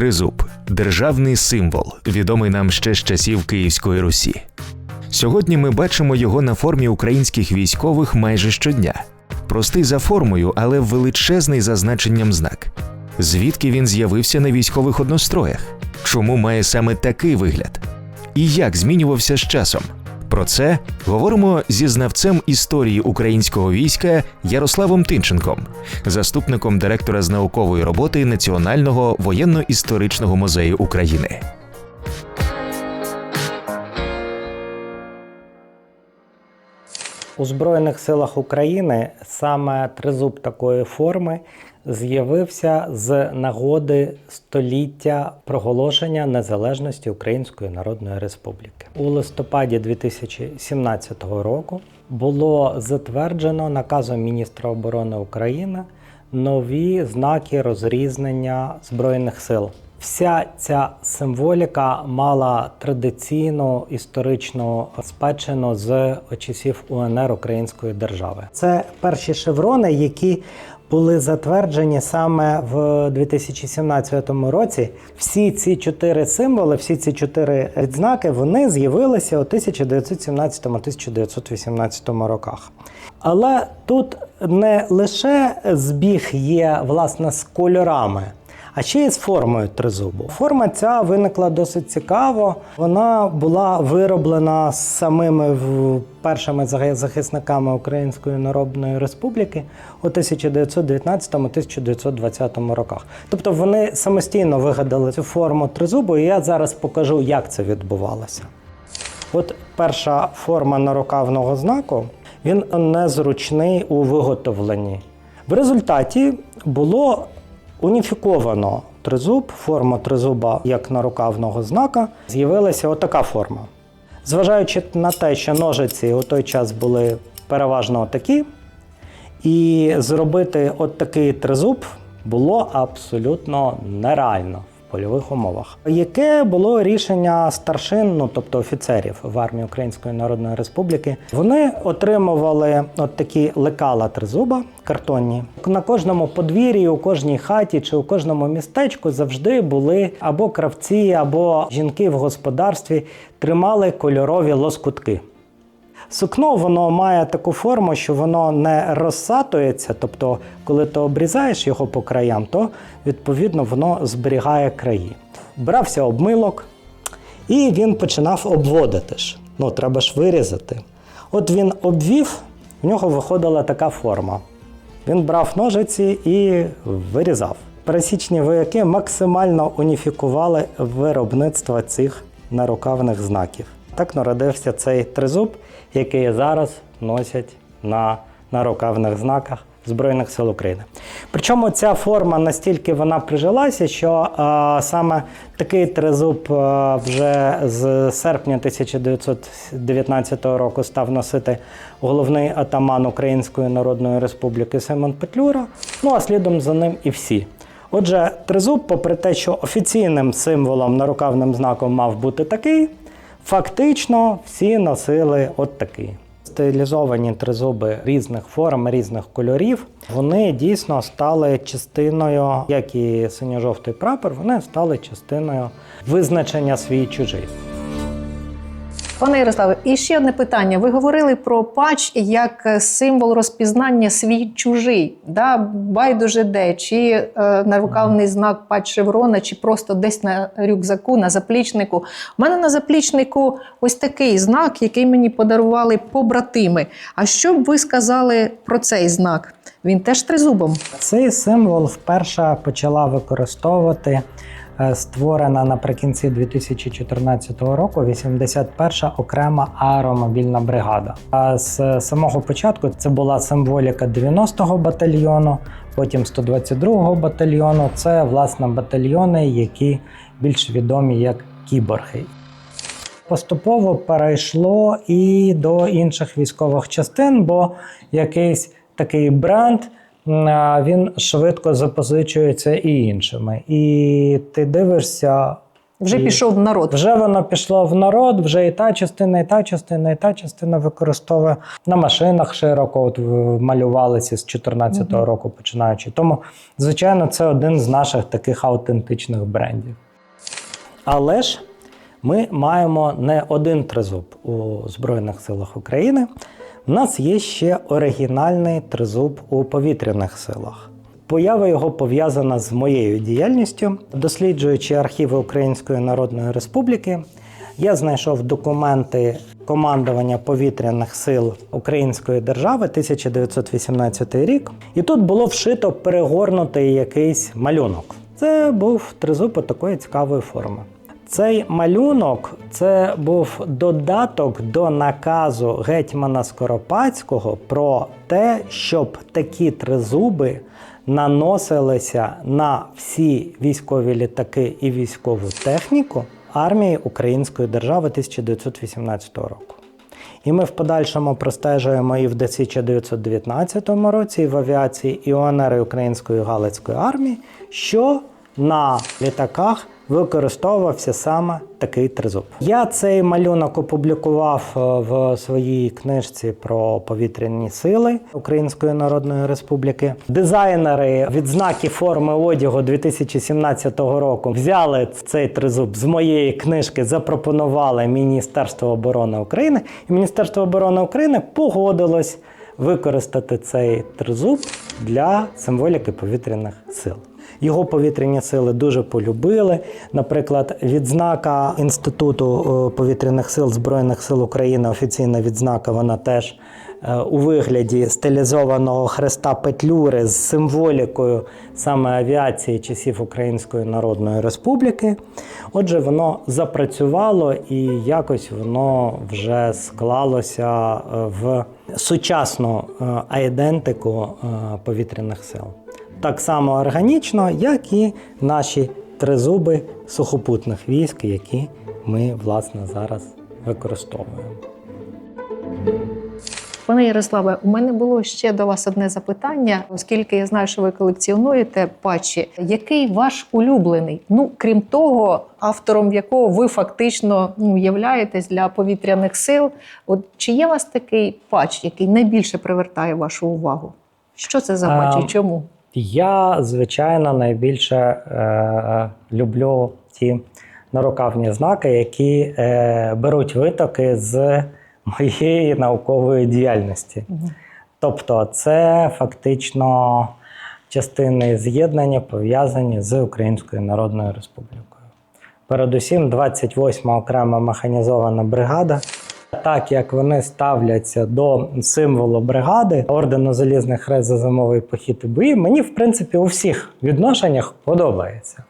Тризуб державний символ, відомий нам ще з часів Київської Русі. Сьогодні ми бачимо його на формі українських військових майже щодня. Простий за формою, але величезний за значенням знак. Звідки він з'явився на військових одностроях? Чому має саме такий вигляд? І як змінювався з часом? Про це говоримо зі знавцем історії українського війська Ярославом Тинченком, заступником директора з наукової роботи Національного воєнно-історичного музею України. У Збройних силах України саме тризуб такої форми з'явився з нагоди століття проголошення незалежності Української Народної Республіки. У листопаді 2017 року було затверджено наказом міністра оборони України нові знаки розрізнення збройних сил. Вся ця символіка мала традиційну історичну спадщину з часів УНР Української держави. Це перші шеврони, які були затверджені саме в 2017 році. Всі ці чотири символи, всі ці чотири відзнаки, вони з'явилися у 1917-1918 роках. Але тут не лише збіг є власне з кольорами. А ще й з формою тризубу. Форма ця виникла досить цікаво. Вона була вироблена самими першими захисниками Української Народної Республіки у 1919-1920 роках. Тобто вони самостійно вигадали цю форму тризубу, і я зараз покажу, як це відбувалося. От перша форма нарукавного знаку, він незручний у виготовленні. В результаті було уніфіковано тризуб, форма тризуба як нарукавного знака, з'явилася отака форма. Зважаючи на те, що ножиці у той час були переважно такі, і зробити от такий тризуб було абсолютно нереально польових умовах. Яке було рішення старшин, ну тобто офіцерів в армії Української Народної Республіки? Вони отримували от такі лекала тризуба картонні. На кожному подвір'ї, у кожній хаті чи у кожному містечку завжди були або кравці, або жінки в господарстві тримали кольорові лоскутки. Сукно воно має таку форму, що воно не розсатується, тобто, коли ти обрізаєш його по краям, то відповідно воно зберігає краї. Брався обмилок, і він починав обводити ж. Ну, треба ж вирізати. От він обвів, в нього виходила така форма. Він брав ножиці і вирізав. Пересічні вояки максимально уніфікували виробництво цих нарукавних знаків. Так народився цей тризуб, який зараз носять на нарукавних знаках Збройних сил України. Причому ця форма настільки вона прижилася, що е, саме такий тризуб е, вже з серпня 1919 року став носити головний атаман Української Народної Республіки Симон Петлюра. Ну а слідом за ним і всі. Отже, тризуб, попри те, що офіційним символом нарукавним знаком мав бути такий, фактично всі носили от такі. Стилізовані тризуби різних форм, різних кольорів, вони дійсно стали частиною, як і синьо-жовтий прапор, вони стали частиною визначення свій чужий. Пане Ярославе, і ще одне питання. Ви говорили про патч як е, символ розпізнання свій чужий, да? байдуже де, чи е, нарукавний знак патч шеврона, чи просто десь на рюкзаку, на заплічнику. У мене на заплічнику ось такий знак, який мені подарували побратими. А що б ви сказали про цей знак? Він теж тризубом. Цей символ вперше почала використовувати створена наприкінці 2014 року 81-ша окрема аеромобільна бригада. А з самого початку це була символіка 90-го батальйону, потім 122-го батальйону. Це власне батальйони, які більш відомі як кіборги. Поступово перейшло і до інших військових частин, бо якийсь такий бренд він швидко запозичується і іншими. І ти дивишся, Вже І пішов в народ. Вже воно пішло в народ, вже і та частина, і та частина, і та частина використовує на машинах широко от, малювалися з 2014 Мгм. року починаючи. Тому, звичайно, це один з наших таких аутентичних брендів. Але ж ми маємо не один тризуб у Збройних силах України. У нас є ще оригінальний тризуб у повітряних силах. Поява його пов'язана з моєю діяльністю. Досліджуючи архіви Української Народної Республіки, я знайшов документи командування повітряних сил Української держави 1918 рік. І тут було вшито перегорнутий якийсь малюнок. Це був тризуб такої цікавої форми. Цей малюнок це був додаток до наказу гетьмана Скоропадського про те, щоб такі тризуби наносилися на всі військові літаки і військову техніку армії Української держави 1918 року. І ми в подальшому простежуємо і в 1919 році, і в авіації іонери Української Галицької армії, що на літаках використовувався саме такий тризуб. Я цей малюнок опублікував е, в своїй книжці про повітряні сили Української Народної Республіки. Дизайнери відзнаки форми одягу 2017 року взяли цей тризуб з моєї книжки, запропонували Міністерство оборони України, і Міністерство оборони України погодилось використати цей тризуб для символіки повітряних сил. Його повітряні сили дуже полюбили. Наприклад, відзнака Інституту е, повітряних сил Збройних сил України, офіційна відзнака, вона теж е, у вигляді стилізованого хреста Петлюри з символікою саме авіації часів Української Народної Республіки. Отже, воно запрацювало і якось воно вже склалося е, в сучасну айдентику повітряних сил. Так само органічно, як і наші тризуби сухопутних військ, які ми власне зараз використовуємо. Пане Ярославе, у мене було ще до вас одне запитання, оскільки я знаю, що ви колекціонуєте патчі. Який ваш улюблений? Ну, крім того, автором якого ви фактично ну, являєтесь для повітряних сил. От чи є у вас такий патч, який найбільше привертає вашу увагу? Що це за патч і чому? Я, звичайно, найбільше е, люблю ті нарукавні знаки, які е, беруть витоки з моєї наукової діяльності. Тобто, це фактично частини з'єднання пов'язані з Українською Народною Республікою. Передусім, 28 окрема механізована бригада. Так як вони ставляться до символу бригади ордену Залізних Хрест за зимовий похід і бої, мені в принципі у всіх відношеннях подобається.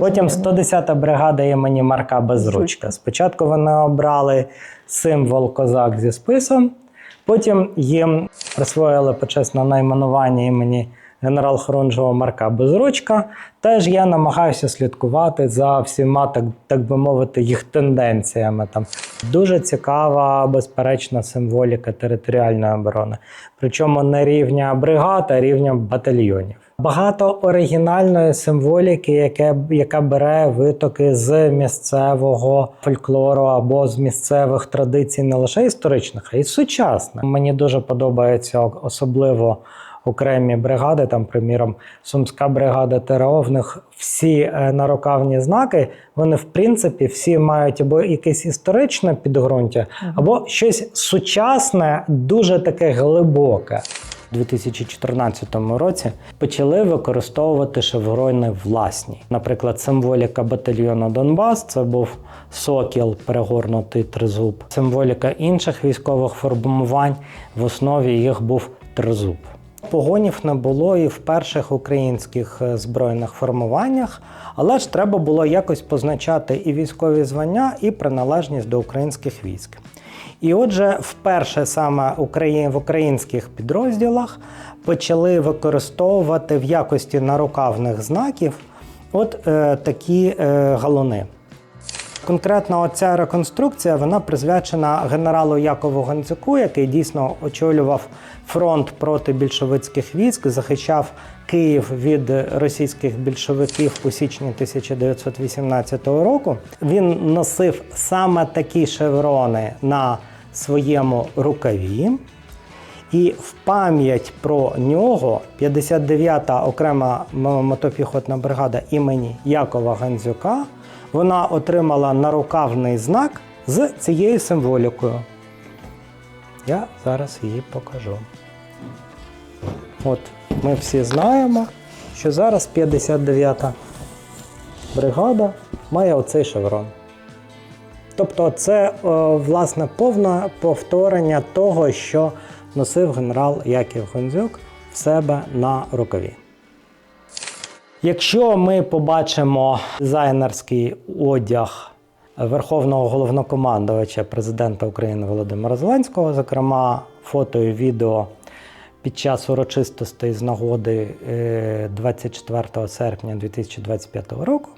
Потім 110-та бригада імені Марка Безручка. Спочатку вони обрали символ козак зі списом, потім їм присвоїли почесне найменування імені генерал Хорунжого Марка Безручка. Теж я намагаюся слідкувати за всіма, так, так би мовити, їх тенденціями. Там дуже цікава, безперечна символіка територіальної оборони. Причому не рівня бригад, а рівня батальйонів. Багато оригінальної символіки, яке, яка бере витоки з місцевого фольклору або з місцевих традицій, не лише історичних, а й сучасних. Мені дуже подобається особливо окремі бригади, там, приміром, Сумська бригада ТРО. В них всі е, нарукавні знаки, вони в принципі всі мають або якесь історичне підґрунтя, або щось сучасне, дуже таке глибоке. У 2014 році почали використовувати шеврони власні. Наприклад, символіка батальйону Донбас це був сокіл, перегорнутий тризуб. Символіка інших військових формувань в основі їх був тризуб. Погонів не було і в перших українських е, збройних формуваннях, але ж треба було якось позначати і військові звання, і приналежність до українських військ. І отже, вперше саме в українських підрозділах почали використовувати в якості нарукавних знаків от е, такі е, галуни. Конкретно ця реконструкція вона присвячена генералу Якову Гандзюку, який дійсно очолював фронт проти більшовицьких військ, захищав Київ від російських більшовиків у січні 1918 року. Він носив саме такі шеврони на своєму рукаві. І в пам'ять про нього 59-та окрема мотопіхотна бригада імені Якова Гандзюка вона отримала нарукавний знак з цією символікою. Я зараз її покажу. От ми всі знаємо, що зараз 59-та бригада має оцей шеврон. Тобто, це е, власне повне повторення того, що носив генерал Яків Гонзюк в себе на рукаві. Якщо ми побачимо дизайнерський одяг Верховного головнокомандувача президента України Володимира Зеленського, зокрема фото і відео під час урочистостей з нагоди е, 24 серпня 2025 року,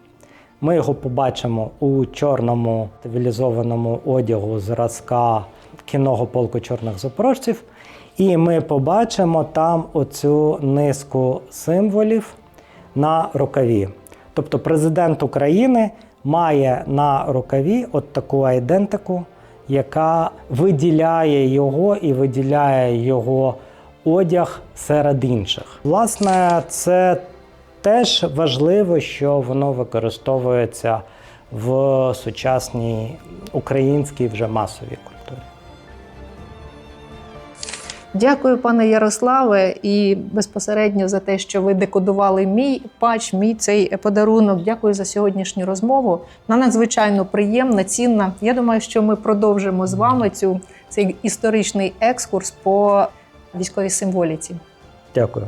ми його побачимо у чорному цивілізованому одягу зразка кінного полку чорних запорожців. І ми побачимо там оцю низку символів на рукаві. Тобто президент України має на рукаві от таку айдентику, яка виділяє його і виділяє його одяг серед інших. Власне, це теж важливо, що воно використовується в сучасній українській вже масовій Дякую, пане Ярославе, і безпосередньо за те, що ви декодували мій патч, мій цей подарунок. Дякую за сьогоднішню розмову. Вона надзвичайно приємна, цінна. Я думаю, що ми продовжимо з вами цю цей історичний екскурс по військовій символіці. Дякую.